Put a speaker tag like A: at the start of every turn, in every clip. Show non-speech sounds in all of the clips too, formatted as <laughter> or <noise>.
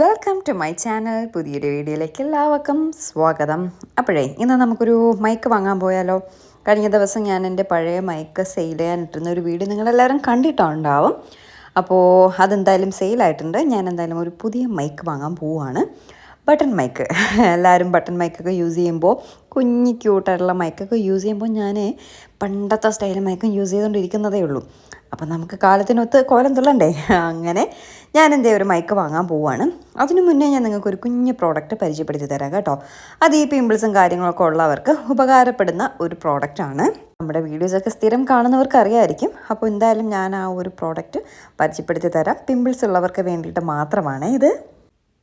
A: Welcome to my channel പുതിയൊരു വീഡിയോയിലേക്ക് എല്ലാവർക്കും സ്വാഗതം. അപ്പോഴേ ഇന്ന് നമുക്കൊരു മൈക്ക് വാങ്ങാൻ പോയാലോ? കഴിഞ്ഞ ദിവസം ഞാൻ എന്റെ പഴയ മൈക്ക് സെയിൽ ചെയ്യാനിട്ടിരുന്ന ഒരു വീഡിയോ നിങ്ങളെല്ലാവരും കണ്ടിട്ടുണ്ടാവും. അപ്പോൾ അതെന്തായാലും സെയിലായിട്ടുണ്ട് ഞാൻ എന്തായാലും ഒരു പുതിയ മൈക്ക് വാങ്ങാൻ പോവുകയാണ് ബട്ടൺ മൈക്ക് എല്ലാവരും ബട്ടൺ മൈക്കൊക്കെ യൂസ് ചെയ്യുമ്പോൾ കുഞ്ഞി ക്യൂട്ടായിട്ടുള്ള മൈക്കൊക്കെ യൂസ് ചെയ്യുമ്പോൾ ഞാൻ പണ്ടത്തെ സ്റ്റൈൽ മൈക്കും യൂസ് ചെയ്തുകൊണ്ടിരിക്കുന്നതേ ഉള്ളൂ. അപ്പം നമുക്ക് കാലത്തിനൊത്ത് കോലം തുള്ളണ്ടേ? അങ്ങനെ ഞാൻ എന്തേ ഒരു മൈക്ക് വാങ്ങാൻ പോവുകയാണ് അതിനു മുന്നേ ഞാൻ നിങ്ങൾക്ക് ഒരു കുഞ്ഞ് പ്രോഡക്റ്റ് പരിചയപ്പെടുത്തി തരാം കേട്ടോ. അത് ഈ പിമ്പിൾസും കാര്യങ്ങളൊക്കെ ഉള്ളവർക്ക് ഉപകാരപ്പെടുന്ന ഒരു പ്രോഡക്റ്റാണ് നമ്മുടെ വീഡിയോസൊക്കെ സ്ഥിരം കാണുന്നവർക്ക് അറിയായിരിക്കും. അപ്പോൾ എന്തായാലും ഞാൻ ആ ഒരു പ്രോഡക്റ്റ് പരിചയപ്പെടുത്തി തരാം. പിമ്പിൾസ് ഉള്ളവർക്ക് വേണ്ടിയിട്ട് മാത്രമാണ് ഇത്.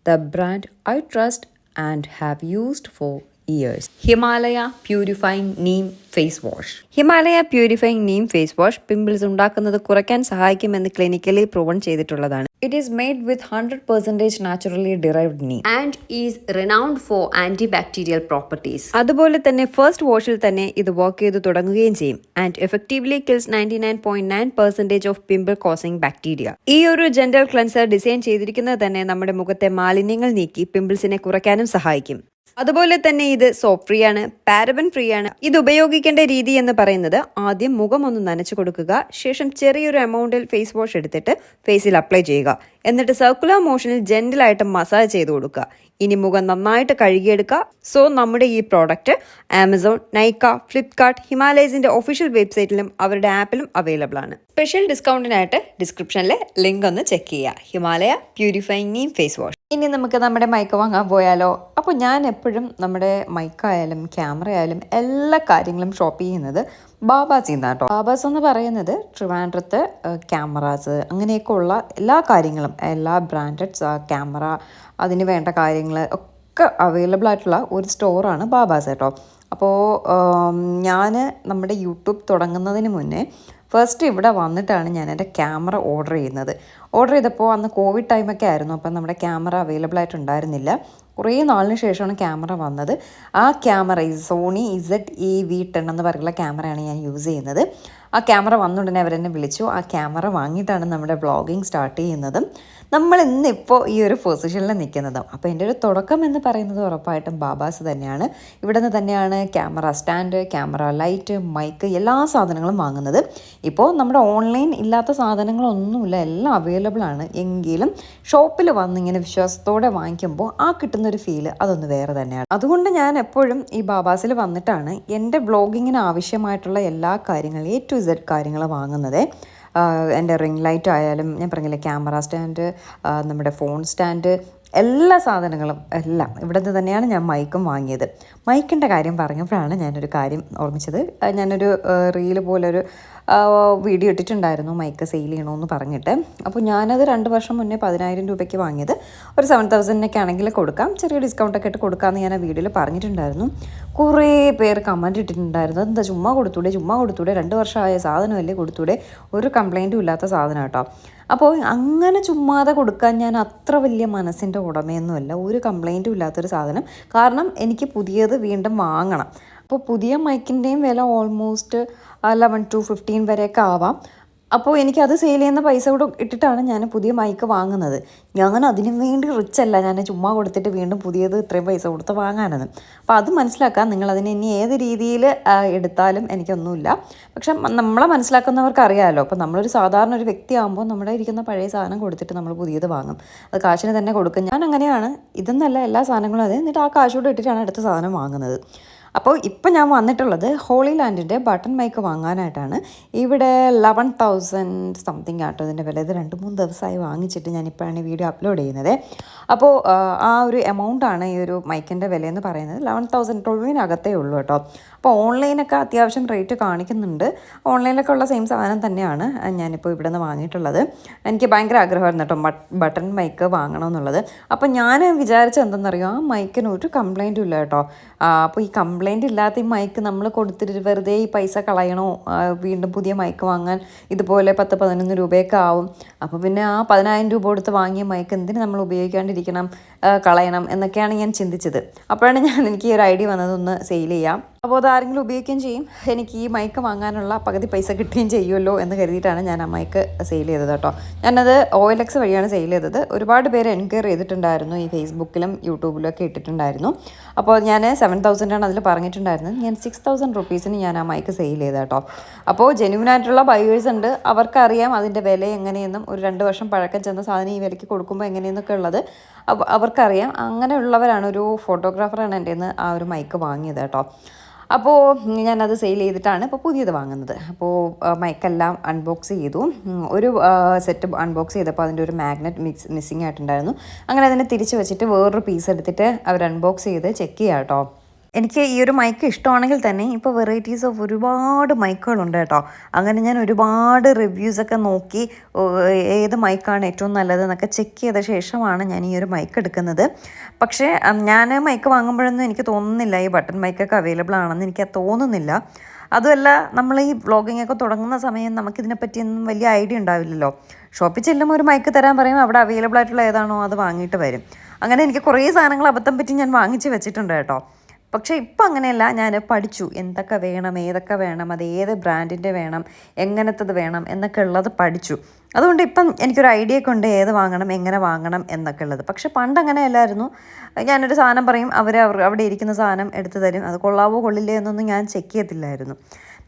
A: The brand I trust and have used for years Himalaya purifying neem face wash Himalaya purifying neem face wash pimples ഉണ്ടാക്കുന്നത് കുറയ്ക്കാൻ സഹായിക്കുമെന്ന് ക്ലിനിക്കലി പ്രൂവൺ ചെയ്തിട്ടുള്ളതാണ്. It is made with hundred percentage naturally derived neem
B: and is renowned for antibacterial properties.
A: അതുപോലെ തന്നെ first വാഷിൽ തന്നെ ഇത് work ചെയ്ത് തുടങ്ങുകയും ചെയ്യും. And effectively kills ninety nine point nine percentage of pimple causing bacteria ഈ ഒരു ജെൻഡൽ ക്ലൻസർ ഡിസൈൻ ചെയ്തിരിക്കുന്നത് തന്നെ നമ്മുടെ മുഖത്തെ മാലിന്യങ്ങൾ നീക്കി പിമ്പിൾസിനെ കുറയ്ക്കാനും സഹായിക്കും. അതുപോലെ തന്നെ ഇത് സോപ്പ് ഫ്രീ ആണ് പാരബൻ ഫ്രീ ആണ്. ഇത് ഉപയോഗിക്കേണ്ട രീതി എന്ന് പറയുന്നത് ആദ്യം മുഖം ഒന്ന് നനച്ചു കൊടുക്കുക ശേഷം ചെറിയൊരു എമൗണ്ടിൽ ഫേസ് വാഷ് എടുത്തിട്ട് ഫേസിൽ അപ്ലൈ ചെയ്യുക. എന്നിട്ട് സർക്കുലർ മോഷനിൽ ജെന്റിലായിട്ട് മസാജ് ചെയ്ത് കൊടുക്കുക. ഇനി മുഖം നന്നായിട്ട് കഴുകിയെടുക്കുക. സോ നമ്മുടെ ഈ പ്രോഡക്റ്റ് ആമസോൺ നൈക്ക ഫ്ലിപ്കാർട്ട് ഹിമാലയസിന്റെ ഒഫീഷ്യൽ വെബ്സൈറ്റിലും അവരുടെ ആപ്പിലും അവൈലബിൾ ആണ്. സ്പെഷ്യൽ ഡിസ്കൗണ്ടിനായിട്ട് ഡിസ്ക്രിപ്ഷനിലെ ലിങ്ക് ഒന്ന് ചെക്ക് ചെയ്യുക. Himalaya purifying neem face wash ഇനി നമുക്ക് നമ്മുടെ മൈക്ക് വാങ്ങാൻ പോയാലോ? അപ്പോൾ ഞാൻ എപ്പോഴും നമ്മുടെ മൈക്കായാലും ക്യാമറ ആയാലും എല്ലാ കാര്യങ്ങളും ഷോപ്പ് ചെയ്യുന്നത് ബാബാസിൽ നിന്നാണ് കേട്ടോ ബാബാസ് എന്ന് പറയുന്നത് ട്രിവാൻഡ്രത്ത് ക്യാമറാസ് അങ്ങനെയൊക്കെ ഉള്ള എല്ലാ കാര്യങ്ങളും എല്ലാ ബ്രാൻഡഡ് ക്യാമറ അതിന് വേണ്ട കാര്യങ്ങൾ ഒക്കെ അവൈലബിൾ ആയിട്ടുള്ള ഒരു സ്റ്റോറാണ് ബാബാസ് കേട്ടോ. അപ്പോൾ ഞാൻ നമ്മുടെ യൂട്യൂബ് തുടങ്ങുന്നതിന് മുന്നേ ഫസ്റ്റ് ഇവിടെ വന്നിട്ടാണ് ഞാൻ എന്റെ ക്യാമറ ഓർഡർ ചെയ്യുന്നത്. ഓർഡർ ചെയ്തപ്പോൾ അന്ന് കോവിഡ് ടൈമൊക്കെ ആയിരുന്നു അപ്പം നമ്മുടെ ക്യാമറ അവൈലബിൾ ആയിട്ടുണ്ടായിരുന്നില്ല കുറേ നാളിന് ശേഷമാണ് ക്യാമറ വന്നത്. ആ camera Sony Z E V ten എന്ന് പറയുന്ന ക്യാമറയാണ് ഞാൻ യൂസ് ചെയ്യുന്നത്. ആ ക്യാമറ വന്നുടനെ അവരെന്നെ വിളിച്ചു. ആ ക്യാമറ വാങ്ങിയിട്ടാണ് നമ്മുടെ വ്ളോഗിങ് സ്റ്റാർട്ട് ചെയ്യുന്നതും നമ്മൾ ഇന്നിപ്പോൾ ഈ ഒരു പൊസിഷനിൽ നിൽക്കുന്നതും. അപ്പോൾ എന്റെ ഒരു തുടക്കം എന്ന് പറയുന്നത് ഉറപ്പായിട്ടും ബാബാസ് തന്നെയാണ്. ഇവിടെ നിന്ന് തന്നെയാണ് camera stand camera light mike എല്ലാ സാധനങ്ങളും വാങ്ങുന്നത്. ഇപ്പോൾ നമ്മുടെ ഓൺലൈൻ ഇല്ലാത്ത സാധനങ്ങളൊന്നുമില്ല. എല്ലാം അവൈലബിൾ ആണ്. എങ്കിലും ഷോപ്പിൽ വന്നിങ്ങനെ വിശ്വാസത്തോടെ വാങ്ങിക്കുമ്പോൾ ആ കിട്ടുന്ന ഒരു ഫീൽ അതൊന്ന് വേറെ തന്നെയാണ്. അതുകൊണ്ട് ഞാൻ എപ്പോഴും ഈ ബാബാസിൽ വന്നിട്ടാണ് എന്റെ ബ്ലോഗിങ്ങിന് ആവശ്യമായിട്ടുള്ള എല്ലാ കാര്യങ്ങളും എ ടു ഇസഡ് കാര്യങ്ങൾ വാങ്ങുന്നത് എന്റെ റിംഗ് ലൈറ്റ് ആയാലും ഞാൻ പറഞ്ഞില്ലേ ക്യാമറ സ്റ്റാൻഡ് നമ്മുടെ ഫോൺ സ്റ്റാൻഡ് എല്ലാ സാധനങ്ങളും എല്ലാം ഇവിടെ നിന്ന് തന്നെയാണ് ഞാൻ മൈക്കും വാങ്ങിയത്. മൈക്കിന്റെ കാര്യം പറഞ്ഞപ്പോഴാണ് ഞാനൊരു കാര്യം ഓർമ്മിച്ചത്. ഞാനൊരു റീൽ പോലൊരു വീഡിയോ ഇട്ടിട്ടുണ്ടായിരുന്നു മൈക്ക് സെയിൽ ചെയ്യണമെന്ന് പറഞ്ഞിട്ട്. അപ്പോൾ ഞാനത് രണ്ട് വർഷം മുന്നേ പതിനായിരം രൂപയ്ക്ക് വാങ്ങിയത്. ഒരു സെവൻ തൗസൻഡിനൊക്കെ ആണെങ്കിൽ കൊടുക്കാം. ചെറിയ ഡിസ്കൗണ്ടൊക്കെ ഇട്ട് കൊടുക്കാമെന്ന് ഞാൻ ആ വീഡിയോയിൽ പറഞ്ഞിട്ടുണ്ടായിരുന്നു. കുറേ പേർ കമന്റ് ഇട്ടിട്ടുണ്ടായിരുന്നു. എന്താ ചുമ്മാ കൊടുത്തൂടെ? ചുമ്മാ കൊടുത്തൂടെ? രണ്ട് വർഷമായ സാധനമല്ലേ കൊടുത്തൂടെ? ഒരു കംപ്ലൈന്റും ഇല്ലാത്ത സാധനം കേട്ടോ. അപ്പോൾ അങ്ങനെ ചുമ്മാതെ കൊടുക്കാൻ ഞാൻ അത്ര വലിയ മനസ്സിന്റെ ഉടമയൊന്നുമല്ല. ഒരു കംപ്ലൈന്റും ഇല്ലാത്തൊരു സാധനം. കാരണം എനിക്ക് പുതിയത് വീണ്ടും വാങ്ങണം. അപ്പോൾ പുതിയ മൈക്കിന്റെയും വില ഓൾമോസ്റ്റ് ലെവൻ ടു ഫിഫ്റ്റീൻ വരെയൊക്കെ ആവാം. അപ്പോൾ എനിക്കത് സെയിൽ ചെയ്യുന്ന പൈസ കൂടെ ഇട്ടിട്ടാണ് ഞാൻ പുതിയ മൈക്ക് വാങ്ങുന്നത്. ഞാൻ അതിനു വേണ്ടി റിച്ച് അല്ല. ഞാൻ ചുമ്മാ കൊടുത്തിട്ട് വീണ്ടും പുതിയത് ഇത്രയും പൈസ കൊടുത്ത് വാങ്ങാനെന്ന് അപ്പോൾ അത് മനസ്സിലാക്കാൻ നിങ്ങൾ അതിനെ ഇനി ഏത് രീതിയിൽ എടുത്താലും എനിക്കൊന്നുമില്ല. പക്ഷെ നമ്മളെ മനസ്സിലാക്കുന്നവർക്ക് അറിയാമല്ലോ അപ്പോൾ നമ്മളൊരു സാധാരണ ഒരു വ്യക്തി വ്യക്തിയാകുമ്പോൾ നമ്മുടെ ഇരിക്കുന്ന പഴയ സാധനം കൊടുത്തിട്ട് നമ്മൾ പുതിയത് വാങ്ങും. അത് കാശിന് തന്നെ കൊടുക്കും. ഞാൻ അങ്ങനെയാണ്. ഇതെന്നല്ല എല്ലാ സാധനങ്ങളും. അതെ എന്നിട്ട് ആ കാശ് കൂടെ ഇട്ടിട്ടാണ് അടുത്ത സാധനം വാങ്ങുന്നത്. അപ്പോൾ ഇപ്പം ഞാൻ വന്നിട്ടുള്ളത് ഹോളി ലാൻഡിന്റെ ബട്ടൺ മൈക്ക് വാങ്ങാനായിട്ടാണ്. ഇവിടെ ലെവൻ തൗസൻഡ് സംതിങ് ആട്ടോ ഇതിന്റെ വില. ഇത് രണ്ട് മൂന്ന് ദിവസമായി വാങ്ങിച്ചിട്ട് ഞാനിപ്പോഴാണ് വീഡിയോ അപ്ലോഡ് ചെയ്യുന്നത്. അപ്പോൾ ആ ഒരു എമൗണ്ടാണ് ഈ ഒരു മൈക്കിന്റെ വിലയെന്ന് പറയുന്നത്. ലെവൻ തൗസൻഡ് ട്വൽവിനകത്തേ ഉള്ളൂ കേട്ടോ. അപ്പോൾ ഓൺലൈനൊക്കെ അത്യാവശ്യം റേറ്റ് കാണിക്കുന്നുണ്ട്. ഓൺലൈനിലൊക്കെ ഉള്ള സെയിം സാധനം തന്നെയാണ് ഞാനിപ്പോൾ ഇവിടെ നിന്ന് വാങ്ങിയിട്ടുള്ളത്. എനിക്ക് ഭയങ്കര ആഗ്രഹമായിരുന്നു കേട്ടോ ബട്ടൺ മൈക്ക് വാങ്ങണമെന്നുള്ളത്. അപ്പോൾ ഞാൻ വിചാരിച്ചത് എന്തെന്നറിയോ? ആ മൈക്കിന് ഒരു കംപ്ലൈന്റും ഇല്ല കേട്ടോ. അപ്പോൾ ഈ കംപ്ലൈന്റ് ഇല്ലാത്ത ഈ മൈക്ക് നമ്മൾ കൊടുത്തിട്ട് വെറുതെ ഈ പൈസ കളയണോ? വീണ്ടും പുതിയ മൈക്ക് വാങ്ങാൻ ഇതുപോലെ പത്ത് പതിനൊന്ന് രൂപയൊക്കെ ആവും. അപ്പോൾ പിന്നെ ആ പതിനായിരം രൂപ കൊടുത്ത് വാങ്ങിയ മൈക്ക് എന്തിന് നമ്മൾ ഉപയോഗിക്കാണ്ടിരിക്കണം? കളയണം എന്നൊക്കെയാണ് ഞാൻ ചിന്തിച്ചത്. അപ്പോഴാണ് ഞാൻ എനിക്ക് ഈ ഒരു ഐഡിയ വന്നതൊന്ന് സെയിൽ ചെയ്യാം. അപ്പോൾ അതാരെങ്കിലും ഉപയോഗിക്കുകയും ചെയ്യും. എനിക്ക് ഈ മൈക്ക് വാങ്ങാനുള്ള പകുതി പൈസ കിട്ടുകയും ചെയ്യുമല്ലോ എന്ന് കരുതിയിട്ടാണ് ഞാൻ ആ മൈക്ക് സെയിൽ ചെയ്തത് കേട്ടോ. ഞാനത് ഒ എൽ എക്സ് വഴിയാണ് സെയിൽ ചെയ്തത്. ഒരുപാട് പേര് എൻക്വയർ ചെയ്തിട്ടുണ്ടായിരുന്നു. ഈ ഫേസ്ബുക്കിലും യൂട്യൂബിലും ഒക്കെ ഇട്ടിട്ടുണ്ടായിരുന്നു. അപ്പോൾ ഞാൻ സെവൻ തൗസൻഡാണ് അതിൽ പറഞ്ഞിട്ടുണ്ടായിരുന്നത്. ഞാൻ സിക്സ് തൗസൻഡ് റുപ്പീസിന് ഞാൻ ആ മൈക്ക് സെയിൽ ചെയ്ത കേട്ടോ. അപ്പോൾ ജെന്യൂൻ ആയിട്ടുള്ള ബയേഴ്സ് ഉണ്ട്. അവർക്കറിയാം അതിന്റെ വില എങ്ങനെയെന്നും ഒരു രണ്ട് വർഷം പഴക്കം ചെന്ന സാധനം ഈ വിലയ്ക്ക് കൊടുക്കുമ്പോൾ എങ്ങനെയെന്നൊക്കെ ഉള്ളത്. അവ- അവർക്കറിയാം. അങ്ങനെയുള്ളവരാണ് ഒരു ഫോട്ടോഗ്രാഫറാണ് എന്റെ നിന്ന് ആ ഒരു മൈക്ക് വാങ്ങിയത് കേട്ടോ. അപ്പോൾ ഞാനത് സെയിൽ ചെയ്തിട്ടാണ് ഇപ്പോൾ പുതിയത് വാങ്ങുന്നത്. അപ്പോൾ മൈക്കെല്ലാം അൺബോക്സ് ചെയ്തു. ഒരു സെറ്റ് അൺബോക്സ് ചെയ്തപ്പോൾ അതിന്റെ ഒരു മാഗ്നറ്റ് മിക്സ് മിസ്സിങ് ആയിട്ടുണ്ടായിരുന്നു. അങ്ങനെ അതിനെ തിരിച്ച് വെച്ചിട്ട് വേറൊരു പീസ് എടുത്തിട്ട് അവർ അൺബോക്സ് ചെയ്ത് ചെക്ക് ചെയ്യാം കേട്ടോ എനിക്ക് ഈ ഒരു മൈക്ക് ഇഷ്ടമാണെങ്കിൽ തന്നെ ഇപ്പോൾ വെറൈറ്റീസ് ഓഫ് ഒരുപാട് മൈക്കുകളുണ്ട് കേട്ടോ. അങ്ങനെ ഞാൻ ഒരുപാട് റിവ്യൂസൊക്കെ നോക്കി ഏത് മൈക്കാണ് ഏറ്റവും നല്ലത് എന്നൊക്കെ ചെക്ക് ചെയ്ത ശേഷമാണ് ഞാൻ ഈ ഒരു മൈക്ക് എടുക്കുന്നത്. പക്ഷേ ഞാൻ മൈക്ക് വാങ്ങുമ്പോഴൊന്നും എനിക്ക് തോന്നുന്നില്ല ഈ ബട്ടൺ മൈക്കൊക്കെ അവൈലബിൾ ആണെന്ന് എനിക്ക് തോന്നുന്നില്ല. അതുമല്ല നമ്മൾ ഈ വ്ളോഗിംഗ് ഒക്കെ തുടങ്ങുന്ന സമയം നമുക്കിതിനെപ്പറ്റിയൊന്നും വലിയ ഐഡിയ ഉണ്ടാവില്ലല്ലോ. ഷോപ്പിൽ ചെല്ലുമ്പോൾ ഒരു മൈക്ക് തരാൻ പറയും അവിടെ അവൈലബിൾ ആയിട്ടുള്ള ഏതാണോ അത് വാങ്ങിയിട്ട് വരും. അങ്ങനെ എനിക്ക് കുറേ സാധനങ്ങൾ അബദ്ധം പറ്റി ഞാൻ വാങ്ങിച്ച് വെച്ചിട്ടുണ്ട് കേട്ടോ. പക്ഷേ ഇപ്പം അങ്ങനെയല്ല. ഞാൻ പഠിച്ചു. എന്തൊക്കെ വേണം ഏതൊക്കെ വേണം അത് ഏത് ബ്രാൻഡിന്റെ വേണം എങ്ങനത്തത് വേണം എന്നൊക്കെ ഉള്ളത് പഠിച്ചു. അതുകൊണ്ട് ഇപ്പം എനിക്കൊരു ഐഡിയ ഒക്കെ ഉണ്ട് ഏത് വാങ്ങണം എങ്ങനെ വാങ്ങണം എന്നൊക്കെ ഉള്ളത്. പക്ഷെ പണ്ട് അങ്ങനെയല്ലായിരുന്നു. ഞാനൊരു സാധനം പറയും അവർ അവർ അവിടെ ഇരിക്കുന്ന സാധനം എടുത്തു തരും. അത് കൊള്ളാവോ കൊള്ളില്ലേ എന്നൊന്നും ഞാൻ ചെക്ക് ചെയ്യത്തില്ലായിരുന്നു.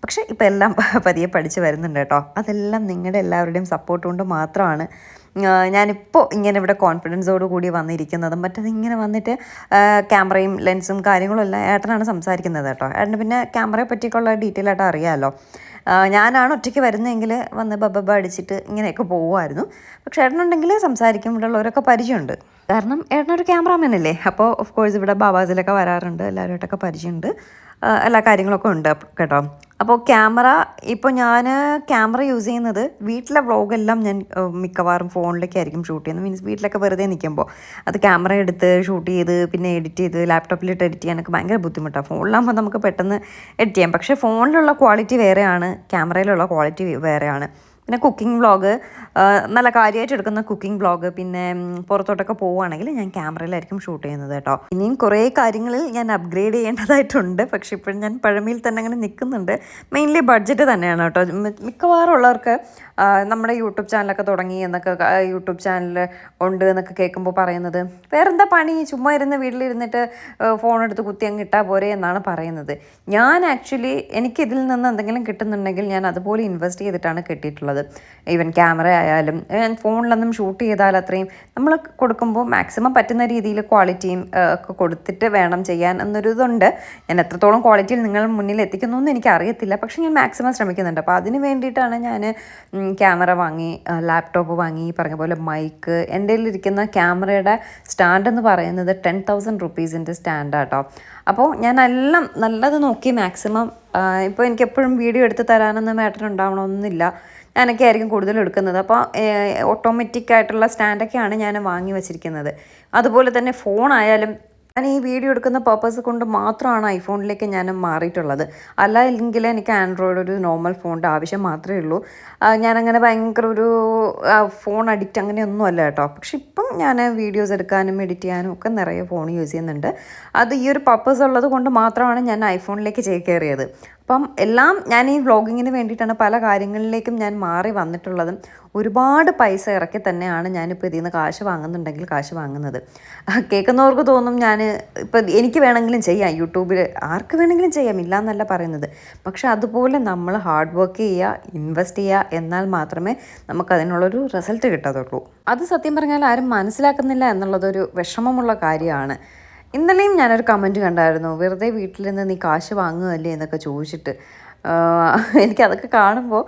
A: പക്ഷേ ഇപ്പം എല്ലാം പതിയെ പഠിച്ച് വരുന്നുണ്ട് കേട്ടോ. അതെല്ലാം നിങ്ങളുടെ എല്ലാവരുടെയും സപ്പോർട്ട് കൊണ്ട് മാത്രമാണ് ഞാനിപ്പോൾ ഇങ്ങനെ ഇവിടെ കോൺഫിഡൻസോട് കൂടി വന്നിരിക്കുന്നതും മറ്റത് ഇങ്ങനെ വന്നിട്ട് ക്യാമറയും ലെൻസും കാര്യങ്ങളും എല്ലാം ഏട്ടനാണ് സംസാരിക്കുന്നത് കേട്ടോ. ഏട്ടന് പിന്നെ ക്യാമറയെ പറ്റിയൊക്കെയുള്ള ഡീറ്റെയിൽ ആയിട്ട് അറിയാമല്ലോ ഞാനാണ് ഒറ്റയ്ക്ക് വരുന്നതെങ്കിൽ വന്ന് ബബബ അടിച്ചിട്ട് ഇങ്ങനെയൊക്കെ പോകുമായിരുന്നു പക്ഷേ ഏട്ടനുണ്ടെങ്കിൽ സംസാരിക്കും ഇവിടെ ഉള്ളവരൊക്കെ പരിചയമുണ്ട്. കാരണം ഏട്ടനൊരു ക്യാമറാമാൻ അല്ലേ അപ്പോൾ ഓഫ് കോഴ്സ് ഇവിടെ ബാബാസിലൊക്കെ വരാറുണ്ട് എല്ലാവരുമായിട്ടൊക്കെ പരിചയമുണ്ട്. എല്ലാ കാര്യങ്ങളൊക്കെ ഉണ്ട് കേട്ടോ. അപ്പോൾ ക്യാമറ ഇപ്പോൾ ഞാൻ ക്യാമറ യൂസ് ചെയ്യുന്നത് വീട്ടിലെ വ്ളോഗെല്ലാം ഞാൻ മിക്കവാറും ഫോണിലേക്കായിരിക്കും ഷൂട്ട് ചെയ്യുന്നത്. മീൻസ് വീട്ടിലൊക്കെ വെറുതെ നിൽക്കുമ്പോൾ അത് ക്യാമറ എടുത്ത് ഷൂട്ട് ചെയ്ത് പിന്നെ എഡിറ്റ് ചെയ്ത് ലാപ്ടോപ്പിലിട്ട് എഡിറ്റ് ചെയ്യാനൊക്കെ ഭയങ്കര ബുദ്ധിമുട്ടാണ്. ഫോണിലാകുമ്പോൾ നമുക്ക് പെട്ടെന്ന് എഡിറ്റ് ചെയ്യാം. പക്ഷേ ഫോണിലുള്ള ക്വാളിറ്റി വേറെയാണ് ക്യാമറയിലുള്ള ക്വാളിറ്റി വേറെയാണ്. പിന്നെ കുക്കിംഗ് വ്ളോഗ് നല്ല കാര്യമായിട്ട് എടുക്കുന്ന കുക്കിംഗ് വ്ളോഗ് പിന്നെ പുറത്തോട്ടൊക്കെ പോവുകയാണെങ്കിൽ ഞാൻ ക്യാമറയിലായിരിക്കും ഷൂട്ട് ചെയ്യുന്നത് കേട്ടോ. ഇനിയും കുറേ കാര്യങ്ങളിൽ ഞാൻ അപ്ഗ്രേഡ് ചെയ്യേണ്ടതായിട്ടുണ്ട്. പക്ഷേ ഇപ്പോഴും ഞാൻ പഴമയിൽ തന്നെ അങ്ങനെ നിൽക്കുന്നുണ്ട്. മെയിൻലി ബഡ്ജറ്റ് തന്നെയാണ് കേട്ടോ. മിക്കവാറും ഉള്ളവർക്ക് നമ്മുടെ യൂട്യൂബ് ചാനലൊക്കെ തുടങ്ങി എന്നൊക്കെ യൂട്യൂബ് ചാനൽ ഉണ്ട് എന്നൊക്കെ കേൾക്കുമ്പോൾ പറയുന്നത്. വേറെന്താ പണി? ചുമ്മാ ഇരുന്ന് വീട്ടിലിരുന്നിട്ട് ഫോൺ എടുത്ത് കുത്തി അങ്ങ് ഇട്ടാൽ പോരെ എന്നാണ് പറയുന്നത്. ഞാൻ ആക്ച്വലി എനിക്ക് ഇതിൽ നിന്ന് എന്തെങ്കിലും കിട്ടുന്നുണ്ടെങ്കിൽ ഞാൻ അതുപോലെ ഇൻവെസ്റ്റ് ചെയ്തിട്ടാണ് കിട്ടിയിട്ടുള്ളത്. ഈവൻ ക്യാമറ ആയാലും ഫോണിലൊന്നും ഷൂട്ട് ചെയ്താൽ അത്രയും നമ്മൾ കൊടുക്കുമ്പോൾ മാക്സിമം പറ്റുന്ന രീതിയിൽ ക്വാളിറ്റിയും ഒക്കെ കൊടുത്തിട്ട് വേണം ചെയ്യാൻ എന്നൊരു ഇതുണ്ട് ഞാൻ എത്രത്തോളം ക്വാളിറ്റിയിൽ നിങ്ങൾ മുന്നിൽ എത്തിക്കുന്നു എന്ന് എനിക്ക് അറിയത്തില്ല. പക്ഷേ ഞാൻ മാക്സിമം ശ്രമിക്കുന്നുണ്ട്. അപ്പോൾ അതിന് വേണ്ടിയിട്ടാണ് ഞാൻ ക്യാമറ വാങ്ങി ലാപ്ടോപ്പ് വാങ്ങി പറഞ്ഞ പോലെ മൈക്ക് എന്റെ ഇരിക്കുന്ന ക്യാമറയുടെ സ്റ്റാൻഡ് എന്ന് പറയുന്നത് ടെൻ തൗസൻഡ് റുപ്പീസിന്റെ സ്റ്റാൻഡാട്ടോ അപ്പോൾ ഞാൻ എല്ലാം നല്ലത് നോക്കി മാക്സിമം ഇപ്പോൾ എനിക്ക് എപ്പോഴും വീഡിയോ എടുത്ത് തരാനൊന്നും മാറ്റർ ഉണ്ടാവണമെന്നില്ല ഞാനൊക്കെ ആയിരിക്കും കൂടുതൽ എടുക്കുന്നത്. അപ്പോൾ ഓട്ടോമാറ്റിക് ആയിട്ടുള്ള സ്റ്റാൻഡൊക്കെയാണ് ഞാൻ വാങ്ങി വെച്ചിരിക്കുന്നത്. അതുപോലെ തന്നെ ഫോണായാലും ഞാൻ ഈ വീഡിയോ എടുക്കുന്ന പർപ്പസ് കൊണ്ട് മാത്രമാണ് ഐഫോണിലേക്ക് ഞാൻ മാറിയിട്ടുള്ളത്. അല്ല ഇല്ലെങ്കിൽ എനിക്ക് ആൻഡ്രോയിഡ് ഒരു നോർമൽ ഫോണിന്റെ ആവശ്യം മാത്രമേ ഉള്ളൂ. ഞാനങ്ങനെ ഭയങ്കര ഒരു ഫോൺ അഡിക്റ്റ് അങ്ങനെയൊന്നും അല്ല കേട്ടോ. പക്ഷെ ഇപ്പം ഞാൻ വീഡിയോസ് എടുക്കാനും എഡിറ്റ് ചെയ്യാനും ഒക്കെ നിറയെ ഫോൺ യൂസ് ചെയ്യുന്നുണ്ട്. അത് ഈ ഒരു പർപ്പസ് ഉള്ളത് കൊണ്ട് മാത്രമാണ് ഞാൻ ഐഫോണിലേക്ക് ചേക്കേറിയത്. അപ്പം എല്ലാം ഞാൻ ഈ വ്ളോഗിങ്ങിന് വേണ്ടിയിട്ടാണ് പല കാര്യങ്ങളിലേക്കും ഞാൻ മാറി വന്നിട്ടുള്ളതും ഒരുപാട് പൈസ ഇറക്കി തന്നെയാണ് ഞാനിപ്പോൾ ഇതിൽ നിന്ന് കാശ് വാങ്ങുന്നുണ്ടെങ്കിൽ കാശ് വാങ്ങുന്നത്. കേൾക്കുന്നവർക്ക് തോന്നും ഞാൻ ഇപ്പം എനിക്ക് വേണമെങ്കിലും ചെയ്യാം യൂട്യൂബിൽ ആർക്ക് വേണമെങ്കിലും ചെയ്യാം ഇല്ല എന്നല്ല പറയുന്നത്. പക്ഷെ അതുപോലെ നമ്മൾ ഹാർഡ് വർക്ക് ചെയ്യുക ഇൻവെസ്റ്റ് ചെയ്യുക എന്നാൽ മാത്രമേ നമുക്ക് അതിനുള്ളൊരു റിസൾട്ട് കിട്ടത്തുള്ളൂ. അത് സത്യം പറഞ്ഞാൽ ആരും മനസ്സിലാക്കുന്നില്ല എന്നുള്ളതൊരു വിഷമമുള്ള കാര്യമാണ്. ഇന്നലെയും ഞാനൊരു കമന്റ് കണ്ടായിരുന്നു. വെറുതെ വീട്ടിൽ നിന്ന് നീ കാശ് വാങ്ങുകയല്ലേ? എന്നൊക്കെ ചോദിച്ചിട്ട്. എനിക്ക് എനിക്കതൊക്കെ കാണുമ്പോൾ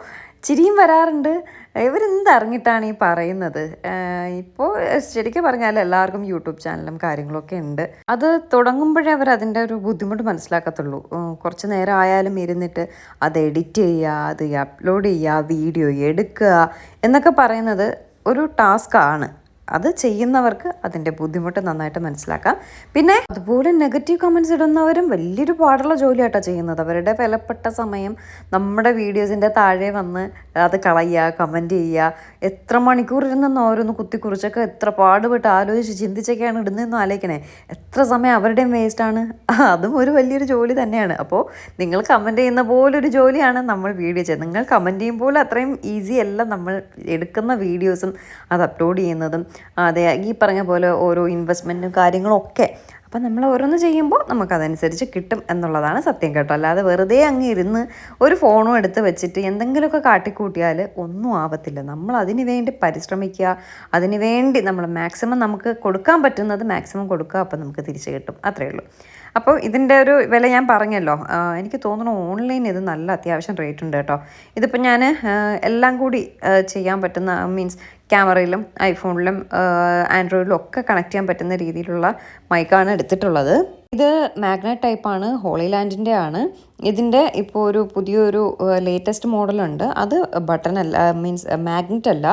A: ചിരിയും വരാറുണ്ട്. ഇവരെന്തറിഞ്ഞിട്ടാണ് ഈ പറയുന്നത്? ഇപ്പോൾ ശരിക്കും പറഞ്ഞാൽ എല്ലാവർക്കും യൂട്യൂബ് ചാനലും കാര്യങ്ങളൊക്കെ ഉണ്ട്. അത് തുടങ്ങുമ്പോഴേ അവർ അതിന്റെ ഒരു ബുദ്ധിമുട്ട് മനസ്സിലാക്കത്തുള്ളൂ. കുറച്ച് നേരം ആയാലും ഇരുന്നിട്ട് അത് എഡിറ്റ് ചെയ്യുക അത് അപ്ലോഡ് ചെയ്യുക വീഡിയോ എടുക്കുക എന്നൊക്കെ പറയുന്നത് ഒരു ടാസ്ക്കാണ്. അത് ചെയ്യുന്നവർക്ക് അതിന്റെ ബുദ്ധിമുട്ട് നന്നായിട്ട് മനസ്സിലാക്കാം. പിന്നെ അതുപോലെ നെഗറ്റീവ് കമൻസ് ഇടുന്നവരും വലിയൊരു പാടുള്ള ജോലിയാട്ടോ ചെയ്യുന്നത്. അവരുടെ വിലപ്പെട്ട സമയം നമ്മുടെ വീഡിയോസിന്റെ താഴെ വന്ന് അത് കളയുക കമന്റ് ചെയ്യുക. എത്ര മണിക്കൂർ ഇരുന്നെന്ന് ഓരോന്ന് കുത്തിക്കുറിച്ചൊക്കെ എത്ര പാടുപെട്ട് ആലോചിച്ച് ചിന്തിച്ചൊക്കെയാണ് ഇടുന്നതെന്ന് ആലോചിക്കണേ. എത്ര സമയം അവരുടെയും വേസ്റ്റാണ് അതും ഒരു വലിയൊരു ജോലി തന്നെയാണ്. അപ്പോൾ നിങ്ങൾ കമന്റ് ചെയ്യുന്ന പോലൊരു ജോലിയാണ് നമ്മൾ വീഡിയോ ചെയ്യുന്നത്. നിങ്ങൾ കമന്റ് ചെയ്യുമ്പോൾ അത്രയും ഈസി അല്ല നമ്മൾ എടുക്കുന്ന വീഡിയോസും അത് അപ്ലോഡ് ചെയ്യുന്നതും. അതെ ഈ പറഞ്ഞ പോലെ ഓരോ ഇൻവെസ്റ്റ്മെന്റും കാര്യങ്ങളൊക്കെ അപ്പം നമ്മൾ ഓരോന്ന് ചെയ്യുമ്പോൾ നമുക്കതനുസരിച്ച് കിട്ടും എന്നുള്ളതാണ് സത്യം കേട്ടോ. അല്ലാതെ വെറുതെ അങ്ങ് ഇരുന്ന് ഒരു ഫോണും എടുത്ത് വെച്ചിട്ട് എന്തെങ്കിലുമൊക്കെ കാട്ടിക്കൂട്ടിയാൽ ഒന്നും ആവത്തില്ല. നമ്മൾ അതിന് വേണ്ടി പരിശ്രമിക്കുക അതിന് വേണ്ടി നമ്മൾ മാക്സിമം നമുക്ക് കൊടുക്കാൻ പറ്റുന്നത് മാക്സിമം കൊടുക്കുക അപ്പം നമുക്ക് തിരിച്ച് കിട്ടും. അത്രയേ ഉള്ളൂ. അപ്പോൾ ഇതിന്റെ ഒരു വില ഞാൻ പറഞ്ഞല്ലോ. എനിക്ക് തോന്നുന്നു ഓൺലൈൻ ഇത് നല്ല അത്യാവശ്യം റേറ്റ് ഉണ്ട് കേട്ടോ. ഇതിപ്പോൾ ഞാൻ എല്ലാം കൂടി ചെയ്യാൻ പറ്റുന്ന മീൻസ് ക്യാമറയിലും ഐഫോണിലും ആൻഡ്രോയിഡിലും ഒക്കെ കണക്ട് ചെയ്യാൻ പറ്റുന്ന രീതിയിലുള്ള മൈക്കാണ് എടുത്തിട്ടുള്ളത്. ഇത് മാഗ്നറ്റ് ടൈപ്പാണ് ഹോളി ലാൻഡിന്റെ ആണ്. ഇതിന്റെ ഇപ്പോൾ ഒരു പുതിയൊരു ലേറ്റസ്റ്റ് മോഡലുണ്ട് അത് ബട്ടൺ അല്ല മീൻസ് മാഗ്നറ്റ് അല്ല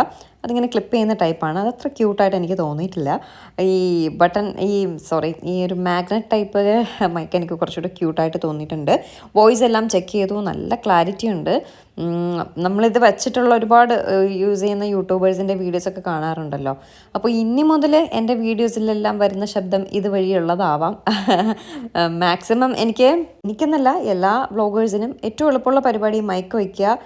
A: അതിങ്ങനെ ക്ലിപ്പ് ചെയ്യുന്ന ടൈപ്പാണ് അത് അത്ര ക്യൂട്ടായിട്ട് എനിക്ക് തോന്നിയിട്ടില്ല. ഈ ബട്ടൺ ഈ സോറി ഈ ഒരു മാഗ്നറ്റ് ടൈപ്പ് മൈക്ക് എനിക്ക് കുറച്ചുകൂടെ ക്യൂട്ടായിട്ട് തോന്നിയിട്ടുണ്ട്. വോയിസ് എല്ലാം ചെക്ക് ചെയ്തു. നല്ല ക്ലാരിറ്റി ഉണ്ട്. നമ്മളിത് വെച്ചിട്ടുള്ള ഒരുപാട് യൂസ് ചെയ്യുന്ന യൂട്യൂബേഴ്സിന്റെ വീഡിയോസൊക്കെ കാണാറുണ്ടല്ലോ. അപ്പോൾ ഇനി മുതൽ എന്റെ വീഡിയോസിലെല്ലാം വരുന്ന ശബ്ദം ഇതുവഴിയുള്ളതാവാം മാക്സിമം എനിക്ക് എനിക്കെന്നല്ല എല്ലാ വ്ളോഗേഴ്സിനും ഏറ്റവും എളുപ്പമുള്ള പരിപാടി മൈക്ക് വയ്ക്കുക.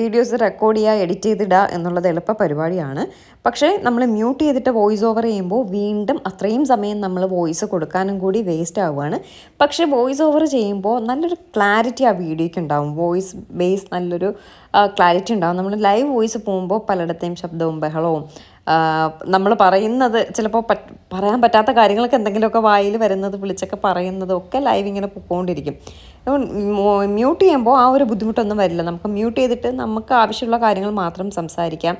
A: വീഡിയോസ് റെക്കോർഡ് ചെയ്യുക എഡിറ്റ് ചെയ്തിടുക എന്നുള്ളത് എളുപ്പ പരിപാടിയാണ്. പക്ഷേ നമ്മൾ മ്യൂട്ട് ചെയ്തിട്ട് വോയിസ് ഓവർ ചെയ്യുമ്പോൾ വീണ്ടും അത്രയും സമയം നമ്മൾ വോയിസ് കൊടുക്കാനും കൂടി വേസ്റ്റ് ആവുകയാണ്. പക്ഷേ വോയിസ് ഓവർ ചെയ്യുമ്പോൾ നല്ലൊരു ക്ലാരിറ്റി ആ വീഡിയോയ്ക്ക് ഉണ്ടാവും. വോയിസ് ബേസ് നല്ലൊരു ക്ലാരിറ്റി ഉണ്ടാവും. നമ്മൾ ലൈവ് വോയിസ് പോകുമ്പോൾ പലയിടത്തെയും ശബ്ദവും ബഹളവും നമ്മൾ പറയുന്നത് ചിലപ്പോൾ പറയാൻ പറ്റാത്ത കാര്യങ്ങളൊക്കെ എന്തെങ്കിലുമൊക്കെ വായിൽ വരുന്നത് വിളിച്ചൊക്കെ പറയുന്നതും ഒക്കെ ലൈവ് ഇങ്ങനെ പൊക്കോണ്ടിരിക്കും. മ്യൂട്ട് ചെയ്യുമ്പോൾ ആ ഒരു ബുദ്ധിമുട്ടൊന്നും വരില്ല. നമുക്ക് മ്യൂട്ട് ചെയ്തിട്ട് നമുക്ക് ആവശ്യമുള്ള കാര്യങ്ങൾ മാത്രം സംസാരിക്കാം.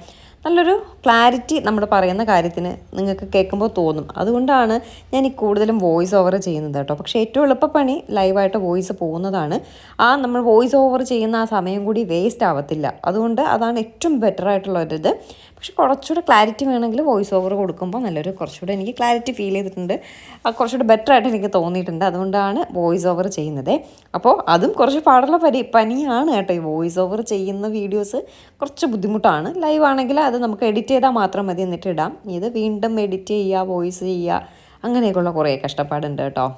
A: നല്ലൊരു ക്ലാരിറ്റി നമ്മൾ പറയുന്ന കാര്യത്തിന് നിങ്ങൾക്ക് കേൾക്കുമ്പോൾ തോന്നും. അതുകൊണ്ടാണ് ഞാൻ ഈ കൂടുതലും വോയിസ് ഓവർ ചെയ്യുന്നത് കേട്ടോ. പക്ഷേ ഏറ്റവും എളുപ്പപ്പണി ലൈവായിട്ട് വോയിസ് പോകുന്നതാണ്. ആ നമ്മൾ വോയിസ് ഓവർ ചെയ്യുന്ന ആ സമയം കൂടി വേസ്റ്റ് ആവത്തില്ല. അതുകൊണ്ട് അതാണ് ഏറ്റവും ബെറ്റർ ആയിട്ടുള്ള ഒരു ഇത് പക്ഷെ കുറച്ചുകൂടെ ക്ലാരിറ്റി വേണമെങ്കിൽ വോയിസ് ഓവർ കൊടുക്കുമ്പോൾ നല്ലൊരു കുറച്ചുകൂടെ എനിക്ക് ക്ലാരിറ്റി ഫീൽ ചെയ്തിട്ടുണ്ട്. കുറച്ചുകൂടെ ബെറ്റർ ആയിട്ട് എനിക്ക് തോന്നിയിട്ടുണ്ട്. അതുകൊണ്ടാണ് വോയിസ് ഓവർ ചെയ്യുന്നത്. അപ്പോൾ അതും കുറച്ച് പാടുള്ള പരി പനിയാണ് കേട്ടോ ഈ വോയിസ് ഓവർ ചെയ്യുന്ന വീഡിയോസ് കുറച്ച് ബുദ്ധിമുട്ടാണ്. ലൈവ് ആണെങ്കിൽ അത് നമുക്ക് എഡിറ്റ് ചെയ്താൽ മാത്രം മതി എന്നിട്ട് ഇടാം. ഇത് വീണ്ടും എഡിറ്റ് ചെയ്യുക വോയിസ് ചെയ്യുക അങ്ങനെയൊക്കെയുള്ള കുറേ കഷ്ടപ്പാടുണ്ട് കേട്ടോ.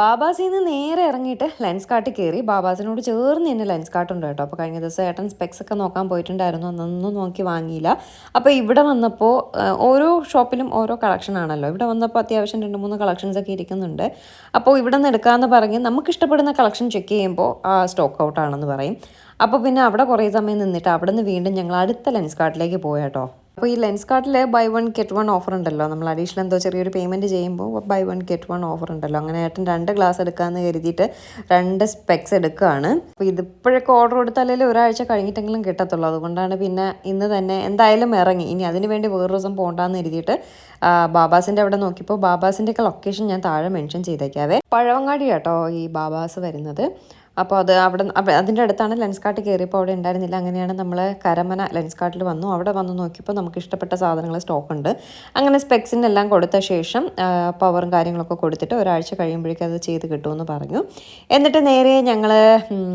A: ബാബാസിൽ നിന്ന് നേരെ ഇറങ്ങിയിട്ട് ലെൻസ് കാട്ടിൽ കയറി. ബാബാസിനോട് ചേർന്ന് തന്നെ ലെൻസ് കാട്ടുണ്ട് കേട്ടോ. അപ്പോൾ കഴിഞ്ഞ ദിവസം ഏട്ടൻ സ്പെക്സ് ഒക്കെ നോക്കാൻ പോയിട്ടുണ്ടായിരുന്നു. അന്നൊന്നും നോക്കി വാങ്ങിയില്ല. അപ്പോൾ ഇവിടെ വന്നപ്പോൾ ഓരോ ഷോപ്പിലും ഓരോ കളക്ഷൻ ആണല്ലോ. ഇവിടെ വന്നപ്പോൾ അത്യാവശ്യം രണ്ട് മൂന്ന് കളക്ഷൻസ് ഒക്കെ ഇരിക്കുന്നുണ്ട്. അപ്പോൾ ഇവിടെ നിന്ന് എടുക്കാമെന്ന് പറഞ്ഞ് നമുക്ക് ഇഷ്ടപ്പെടുന്ന കളക്ഷൻ ചെക്ക് ചെയ്യുമ്പോൾ ആ സ്റ്റോക്ക് ഔട്ട് ആണെന്ന് പറയും. അപ്പോൾ പിന്നെ അവിടെ കുറേ സമയം നിന്നിട്ട് അവിടെ നിന്ന് വീണ്ടും ഞങ്ങൾ അടുത്ത ലെൻസ് കാർട്ടിലേക്ക് പോയാട്ടോ അപ്പോൾ ഈ ലെൻസ് കാർട്ടിൽ buy one get one offer ഉണ്ടല്ലോ. നമ്മൾ അഡീഷണൽ എന്തോ ചെറിയൊരു പേയ്മെന്റ് ചെയ്യുമ്പോൾ buy one get one offer ഉണ്ടല്ലോ. അങ്ങനെ ഏട്ടൻ രണ്ട് ഗ്ലാസ് എടുക്കാമെന്ന് കരുതിയിട്ട് രണ്ട് സ്പെക്സ് എടുക്കുകയാണ് അപ്പോൾ ഇതിപ്പോഴൊക്കെ ഓർഡർ കൊടുത്താലേ ഒരാഴ്ച കഴിഞ്ഞിട്ടെങ്കിലും കിട്ടത്തുള്ളൂ. അതുകൊണ്ടാണ് പിന്നെ ഇന്ന് തന്നെ എന്തായാലും ഇറങ്ങി. ഇനി അതിന് വേണ്ടി വേറൊരു ദിവസം പോകണ്ടെന്ന് കരുതിയിട്ട് ബാബാസിന്റെ അവിടെ നോക്കിയപ്പോൾ ബാബാസിന്റെയൊക്കെ ലൊക്കേഷൻ ഞാൻ താഴെ മെൻഷൻ ചെയ്തേക്കാവേ. പഴവങ്ങാടി കേട്ടോ ഈ ബാബാസ് വരുന്നത്. അപ്പോൾ അത് അവിടെ അവ- അതിന്റെ അടുത്താണ് ലെൻസ് കാർട്ട് കയറിയപ്പോൾ അവിടെ ഉണ്ടായിരുന്നില്ല. അങ്ങനെയാണ് നമ്മൾ കരമന ലെൻസ് കാർട്ടിൽ വന്നു. അവിടെ വന്ന് നോക്കിയപ്പോൾ നമുക്ക് ഇഷ്ടപ്പെട്ട സാധനങ്ങൾ സ്റ്റോക്ക് ഉണ്ട്. അങ്ങനെ സ്പെക്സിനെല്ലാം കൊടുത്ത ശേഷം പവറും കാര്യങ്ങളൊക്കെ കൊടുത്തിട്ട് ഒരാഴ്ച കഴിയുമ്പോഴേക്കും അത് ചെയ്ത് കിട്ടുമെന്ന് പറഞ്ഞു. എന്നിട്ട് നേരെ ഞങ്ങൾ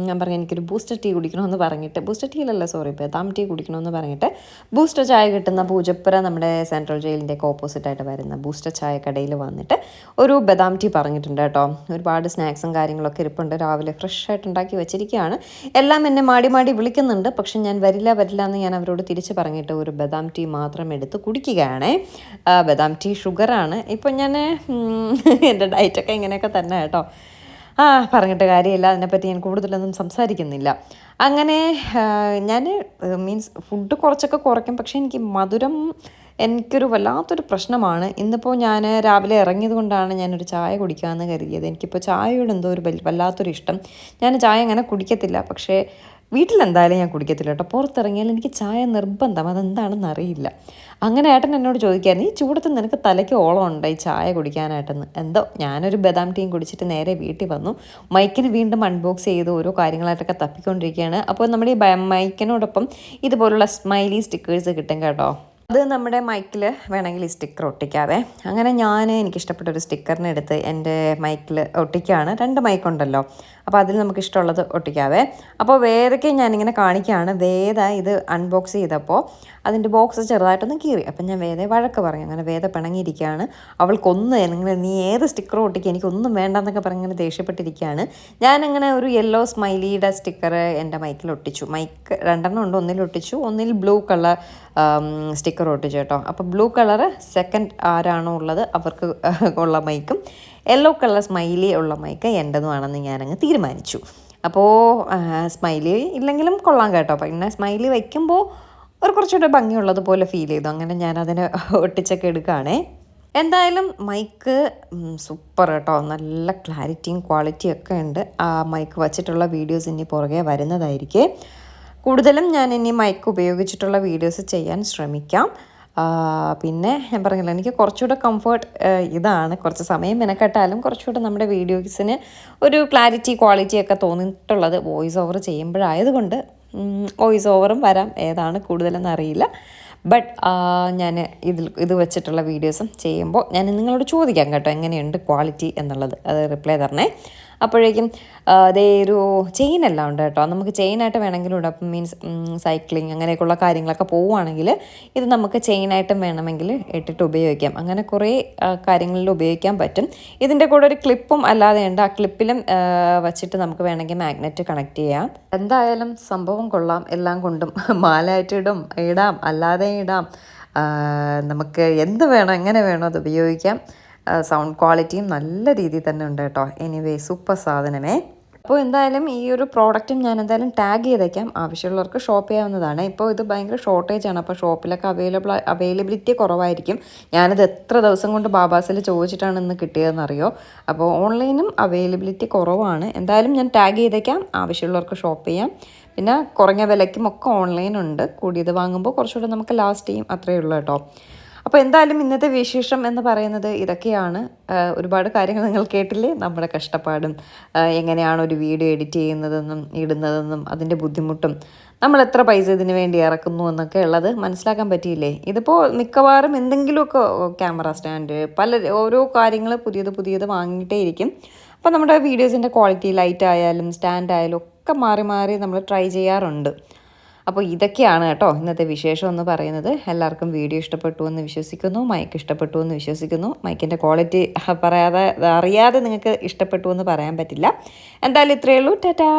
A: ഞാൻ പറഞ്ഞു എനിക്കൊരു ബൂസ്റ്റർ ടീ കുടിക്കണമെന്ന് പറഞ്ഞിട്ട് ബൂസ്റ്റർ അല്ല സോറി ബദാം ടീ കുടിക്കണമെന്ന് പറഞ്ഞിട്ട് ബൂസ്റ്റർ ചായ കിട്ടുന്ന പൂജപ്പുര നമ്മുടെ സെൻട്രൽ ജയിലിന്റെ ഒക്കെ ഓപ്പോസിറ്റായിട്ട് വരുന്ന ബൂസ്റ്റർ ചായ കടയിൽ വന്നിട്ട് ഒരു ബദാം ടീ പറഞ്ഞിട്ടുണ്ട് കേട്ടോ. ഒരുപാട് സ്നാക്സും കാര്യങ്ങളൊക്കെ ഇരിപ്പുണ്ട്. രാവിലെ ഫ്രഷ് ആയിട്ട് ഉണ്ടാക്കി വെച്ചിരിക്കുകയാണ്. എല്ലാം എന്നെ മാടി മാടി വിളിക്കുന്നുണ്ട്. പക്ഷെ ഞാൻ വരില്ല വരില്ല എന്ന് ഞാൻ അവരോട് തിരിച്ച് പറഞ്ഞിട്ട് ഒരു ബദാം ടീ മാത്രം എടുത്ത് കുടിക്കുകയാണേ. ബദാം ടീ ഷുഗറാണ്. ഇപ്പം ഞാൻ എന്റെ ഡയറ്റൊക്കെ ഇങ്ങനെയൊക്കെ തന്നെ കേട്ടോ. ആ പറഞ്ഞിട്ട് കാര്യമില്ല. അതിനെപ്പറ്റി ഞാൻ കൂടുതലൊന്നും സംസാരിക്കുന്നില്ല. അങ്ങനെ ഞാൻ മീൻസ് ഫുഡ് കുറച്ചൊക്കെ കുറയ്ക്കും. പക്ഷേ എനിക്ക് മധുരം എനിക്കൊരു വല്ലാത്തൊരു പ്രശ്നമാണ്. ഇന്നിപ്പോൾ ഞാൻ രാവിലെ ഇറങ്ങിയത് കൊണ്ടാണ് ഞാനൊരു ചായ കുടിക്കാമെന്ന് കരുതിയത്. എനിക്കിപ്പോൾ ചായയോട് എന്തോ ഒരു വല്ലാത്തൊരു ഇഷ്ടം. ഞാൻ ചായ അങ്ങനെ കുടിക്കത്തില്ല. പക്ഷേ വീട്ടിലെന്തായാലും ഞാൻ കുടിക്കത്തില്ല കേട്ടോ. പുറത്തിറങ്ങിയാൽ എനിക്ക് ചായ നിർബന്ധം. അതെന്താണെന്ന് അറിയില്ല. അങ്ങനെ ഏട്ടൻ എന്നോട് ചോദിക്കായിരുന്നു ഈ ചൂടത്ത് നിനക്ക് തലയ്ക്ക് ഓളം ഉണ്ട് ഈ ചായ കുടിക്കാനായിട്ടെന്ന്? എന്തോ ഞാനൊരു ബദാം ടീം കുടിച്ചിട്ട് നേരെ വീട്ടിൽ വന്നു. മൈക്കിന് വീണ്ടും അൺബോക്സ് ചെയ്ത് ഓരോ കാര്യങ്ങളായിട്ടൊക്കെ തപ്പിക്കൊണ്ടിരിക്കുകയാണ്. അപ്പോൾ നമ്മുടെ ഈ മൈക്കിനോടൊപ്പം ഇതുപോലുള്ള സ്മൈലി സ്റ്റിക്കേഴ്സ് കിട്ടും കേട്ടോ. അത് നമ്മുടെ മൈക്കിൽ വേണമെങ്കിൽ ഈ സ്റ്റിക്കർ ഒട്ടിക്കാവേ. അങ്ങനെ ഞാൻ എനിക്കിഷ്ടപ്പെട്ട ഒരു സ്റ്റിക്കറിനെ എടുത്ത് എന്റെ മൈക്കിൽ ഒട്ടിക്കുകയാണ് രണ്ട് മൈക്കുണ്ടല്ലോ അപ്പോൾ അതിൽ നമുക്ക് ഇഷ്ടമുള്ളത് ഒട്ടിക്കാവേ. അപ്പോൾ വേദയ്ക്ക് ഞാനിങ്ങനെ കാണിക്കുകയാണ് വേദ ഇത് അൺബോക്സ് ചെയ്തപ്പോൾ അതിന്റെ ബോക്സ് ചെറുതായിട്ടൊന്ന് കീറി. അപ്പം ഞാൻ വേദയെ വഴക്ക് പറഞ്ഞു. അങ്ങനെ വേദ പിണങ്ങിയിരിക്കുകയാണ്. അവൾക്കൊന്ന് നിങ്ങൾ നീ ഏത് സ്റ്റിക്കർ ഒട്ടിക്കുക എനിക്കൊന്നും വേണ്ടെന്നൊക്കെ പറഞ്ഞ് ഇങ്ങനെ ദേഷ്യപ്പെട്ടിരിക്കുകയാണ്. ഞാനങ്ങനെ ഒരു യെല്ലോ സ്മൈലിയുടെ സ്റ്റിക്കർ എന്റെ മൈക്കിൽ ഒട്ടിച്ചു. മൈക്ക് രണ്ടെണ്ണം ഉണ്ട്. ഒന്നിൽ ഒട്ടിച്ചു. ഒന്നിൽ ബ്ലൂ കളർ സ്റ്റിക്കർ ഒട്ടിച്ചു കേട്ടോ. അപ്പോൾ ബ്ലൂ കളർ സെക്കൻഡ് ആരാണോ ഉള്ളത് അവർക്ക് ഉള്ള മൈക്കും യെല്ലോ കളർ സ്മൈലി ഉള്ള മൈക്ക് എന്റെതുമാണെന്ന് ഞാനങ്ങ് തീരുമാനിച്ചു. അപ്പോൾ സ്മൈലി ഇല്ലെങ്കിലും കൊള്ളാം കേട്ടോ. പിന്നെ സ്മൈലി വയ്ക്കുമ്പോൾ ഒരു കുറച്ചുകൂടെ ഭംഗിയുള്ളത് ഫീൽ ചെയ്തു. അങ്ങനെ ഞാനതിനെ <laughs> ഒട്ടിച്ചൊക്കെ എടുക്കുകയാണേ. എന്തായാലും മൈക്ക് സൂപ്പർ കേട്ടോ. നല്ല ക്ലാരിറ്റിയും ക്വാളിറ്റിയും ഒക്കെ ഉണ്ട്. ആ മൈക്ക് വച്ചിട്ടുള്ള വീഡിയോസ് ഇനി പുറകെ വരുന്നതായിരിക്കും. കൂടുതലും ഞാൻ ഇനി മൈക്ക് ഉപയോഗിച്ചിട്ടുള്ള വീഡിയോസ് ചെയ്യാൻ ശ്രമിക്കാം. പിന്നെ ഞാൻ പറഞ്ഞില്ല എനിക്ക് കുറച്ചുകൂടെ കംഫർട്ട് ഇതാണ്. കുറച്ച് സമയം മെനക്കെട്ടാലും കുറച്ചുകൂടെ നമ്മുടെ വീഡിയോസിന് ഒരു ക്ലാരിറ്റി ക്വാളിറ്റി ഒക്കെ തോന്നിയിട്ടുള്ളത് വോയിസ് ഓവർ ചെയ്യുമ്പോഴായതുകൊണ്ട് വോയിസ് ഓവറും വരാം. ഏതാണ് കൂടുതലെന്ന് അറിയില്ല. ബട്ട് ഞാൻ ഇതിൽ ഇത് വെച്ചിട്ടുള്ള വീഡിയോസും ചെയ്യുമ്പോൾ ഞാൻ നിങ്ങളോട് ചോദിക്കാം കേട്ടോ എങ്ങനെയുണ്ട് ക്വാളിറ്റി എന്നുള്ളത്. അത് റിപ്ലൈ തരണേ. അപ്പോഴേക്കും അതേ ഒരു ചെയിൻ എല്ലാം ഉണ്ട് കേട്ടോ. നമുക്ക് ചെയിനായിട്ട് വേണമെങ്കിലും ഇടാം. മീൻസ് സൈക്ലിംഗ് അങ്ങനെയൊക്കെയുള്ള കാര്യങ്ങളൊക്കെ പോവുകയാണെങ്കിൽ ഇത് നമുക്ക് ചെയിനായിട്ടും വേണമെങ്കിൽ ഇട്ടിട്ട് ഉപയോഗിക്കാം. അങ്ങനെ കുറേ കാര്യങ്ങളിൽ ഉപയോഗിക്കാൻ പറ്റും. ഇതിന്റെ കൂടെ ഒരു ക്ലിപ്പും അല്ലാതെ ഉണ്ട്. ആ ക്ലിപ്പിലും വച്ചിട്ട് നമുക്ക് വേണമെങ്കിൽ മാഗ്നറ്റ് കണക്ട് ചെയ്യാം. എന്തായാലും സംഭവം കൊള്ളാം. എല്ലാം കൊണ്ടും <laughs> മാലയായിട്ട് ഇടും ഇടാം. അല്ലാതെ ഇടാം. നമുക്ക് എന്ത് വേണം എങ്ങനെ വേണോ അത് ഉപയോഗിക്കാം. സൗണ്ട് ക്വാളിറ്റിയും നല്ല രീതിയിൽ തന്നെ ഉണ്ട് കേട്ടോ. എനിവേ സൂപ്പർ സാധനമേ. അപ്പോൾ എന്തായാലും ഈ ഒരു പ്രോഡക്റ്റും ഞാൻ എന്തായാലും ടാഗ് ചെയ്തേക്കാം ആവശ്യമുള്ളവർക്ക് ഷോപ്പ് ചെയ്യാവുന്നതാണ്. ഇപ്പോൾ ഇത് ഭയങ്കര ഷോർട്ടേജ് ആണ്. അപ്പോൾ ഷോപ്പിലൊക്കെ അവൈലബിൾ അവൈലബിലിറ്റി കുറവായിരിക്കും. ഞാനിത് എത്ര ദിവസം കൊണ്ട് ബാബാസിൽ ചോദിച്ചിട്ടാണ് ഇന്ന് കിട്ടിയതെന്നറിയോ അപ്പോൾ ഓൺലൈനും അവൈലബിലിറ്റി കുറവാണ്. എന്തായാലും ഞാൻ ടാഗ് ചെയ്തേക്കാം ആവശ്യമുള്ളവർക്ക് ഷോപ്പ് ചെയ്യാം. പിന്നെ കുറഞ്ഞ വിലയ്ക്കും ഒക്കെ ഓൺലൈൻ ഉണ്ട്. കൂടിയത് വാങ്ങുമ്പോൾ കുറച്ചുകൂടെ നമുക്ക് ലാസ്റ്റ് ചെയ്യും. അത്രയേ ഉള്ളൂ കേട്ടോ. അപ്പോൾ എന്തായാലും ഇന്നത്തെ വിശേഷം എന്ന് പറയുന്നത് ഇതൊക്കെയാണ്. ഒരുപാട് കാര്യങ്ങൾ നിങ്ങൾ കേട്ടില്ലേ? നമ്മുടെ കഷ്ടപ്പാടും എങ്ങനെയാണ് ഒരു വീഡിയോ എഡിറ്റ് ചെയ്യുന്നതെന്നും ഇടുന്നതെന്നും അതിന്റെ ബുദ്ധിമുട്ടും. നമ്മൾ എത്ര പൈസ ഇതിന് വേണ്ടി ഇറക്കുന്നു എന്നൊക്കെ ഉള്ളത് മനസ്സിലാക്കാൻ പറ്റിയില്ലേ? ഇതിപ്പോൾ മിക്കവാറും എന്തെങ്കിലുമൊക്കെ ക്യാമറ സ്റ്റാൻഡ് പല ഓരോ കാര്യങ്ങൾ പുതിയത് പുതിയത് വാങ്ങിയിട്ടേ ഇരിക്കും. അപ്പോൾ നമ്മുടെ വീഡിയോസിന്റെ ക്വാളിറ്റി ലൈറ്റ് ആയാലും സ്റ്റാൻഡ് ആയാലും ഒക്കെ മാറി മാറി നമ്മൾ ട്രൈ ചെയ്യാറുണ്ട്. അപ്പോൾ ഇതൊക്കെയാണ് കേട്ടോ ഇന്നത്തെ വിശേഷം എന്ന് പറയുന്നത്. എല്ലാവർക്കും വീഡിയോ ഇഷ്ടപ്പെട്ടു എന്ന് വിശ്വസിക്കുന്നു മൈക്ക് ഇഷ്ടപ്പെട്ടു എന്ന് വിശ്വസിക്കുന്നു. മൈക്കിന്റെ ക്വാളിറ്റി പറയാതെ അറിയാതെ നിങ്ങൾക്ക് ഇഷ്ടപ്പെട്ടു എന്ന് പറയാൻ പറ്റില്ല. എന്തായാലും ഇത്രയേ ഉള്ളൂ. ടാറ്റാ.